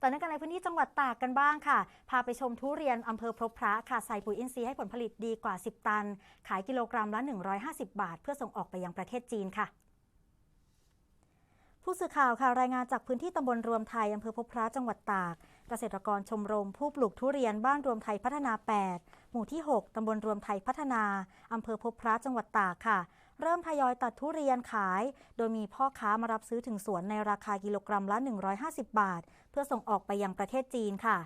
ต่อเนื่องกันในพื้นที่จังหวัดตากกันบ้างค่ะ พาไปชมทุเรียนอำเภอพบพระค่ะใส่ปุ๋ยอินทรีย์ให้ผลผลิตดีกว่า 10 ตัน ขายกิโลกรัมละ 150 บาท เพื่อส่งออกไปยังประเทศจีนค่ะผู้สื่อข่าวค่ะรายงานจากพื้นที่ตำบลรวมไทยอำเภอพบพระจังหวัดตาก เกษตรกรชมรมผู้ปลูกทุเรียนบ้านรวมไทยพัฒนา 8 หมู่ที่ 6 ตำบลรวมไทยพัฒนา อำเภอพบพระจังหวัดตากค่ะ เริ่มทยอยตัดทุเรียนขาย โดยมีพ่อค้ามารับซื้อถึงสวนในราคากิโลกรัมละ 150 บาท เพื่อส่งออกไปยังประเทศจีนค่ะ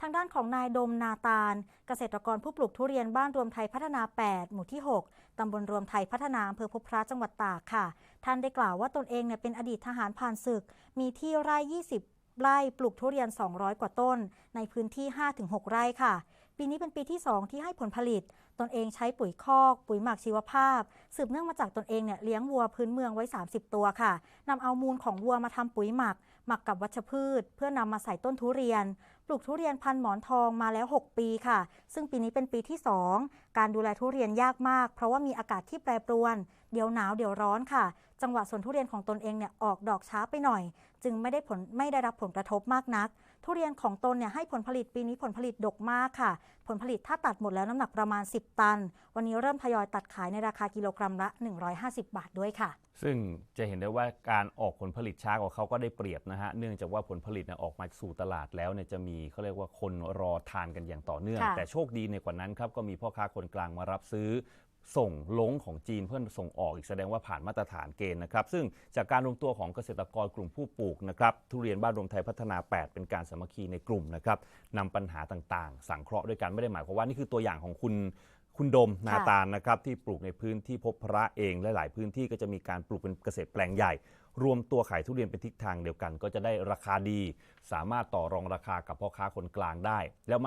ทางด้านของนายดมนาตาล เกษตรกรผู้ปลูกทุเรียนบ้านรวมไทยพัฒนา 8 หมู่ที่ 6 ตำบลรวมไทยพัฒนาอำเภอพบพระจังหวัดตากค่ะ ท่านได้กล่าวว่าตนเองเนี่ยเป็นอดีตทหารผ่านศึก มีที่ไร่20 ไร่ปลูกทุเรียน 200 กว่าต้น ในพื้นที่ 5-6 ไร่ค่ะ ปีนี้เป็นปีที่ 2 ที่ให้ผลผลิต ตนเองใช้ปุ๋ยคอก ปุ๋ยหมักชีวภาพ สืบเนื่องมาจากตนเองเนี่ยเลี้ยงวัวพื้นเมืองไว้ 30 ตัวค่ะนำเอามูลของวัวมาทำปุ๋ยหมัก หมักกับวัชพืช เพื่อนำมาใส่ต้นทุเรียน ลูกทุเรียนพันหมอนทองมาแล้ว 6 ปีค่ะ ซึ่งปีนี้เป็นปีที่ 2 การดูแลทุเรียนยากมาก เพราะว่ามีอากาศที่แปรปรวน เดี๋ยวหนาวเดี๋ยวร้อนค่ะ จังหวะสวนทุเรียนของตนเองเนี่ยออกดอกช้าไปหน่อย จึงไม่ได้ผลไม่ได้รับผลกระทบมากนัก ทุเรียนของตนเนี่ยให้ผลผลิตปีนี้ผลผลิตดกมากค่ะ ผลผลิตถ้าตัดหมดแล้วน้ำหนักประมาณ 10 ตัน วันนี้เริ่มทยอยตัดขายในราคากิโลกรัมละ 150 บาทด้วยค่ะ ซึ่งจะเห็นได้ว่าการออกผลผลิตช้ากว่าเขาก็ได้เปรียบนะฮะเนื่องจากว่าผลผลิตออกมาสู่ตลาดแล้วเนี่ยจะมีเขาเรียกว่าคนรอทานกันอย่างต่อเนื่อง ค่ะ แต่โชคดีในกว่านั้นครับก็มีพ่อค้าคนกลางมารับซื้อ ส่งลงของจีนเพื่อส่งออกอีกแสดงว่าผ่านมาตรฐานเกณฑ์นะครับ ซึ่งจากการรวมตัวของเกษตรกรกลุ่มผู้ปลูกนะครับทุเรียนบ้านรวมไทยพัฒนา 8 เป็นการสามัคคีในกลุ่มนะครับนำปัญหาต่างๆ สังเคราะห์ด้วยกันไม่ได้หมายความว่านี่คือตัวอย่างของคุณ คุณดมนาตาลนะครับที่ปลูกในพื้นที่พบพระเองและหลายพื้นที่ก็จะมีการปลูกเป็นเกษตรแปลงใหญ่ รวมตัวขายทุเรียนเป็นทิศทางเดียวกัน ก็จะได้ราคาดี สามารถต่อรองราคากับพ่อค้าคนกลางได้แล้ว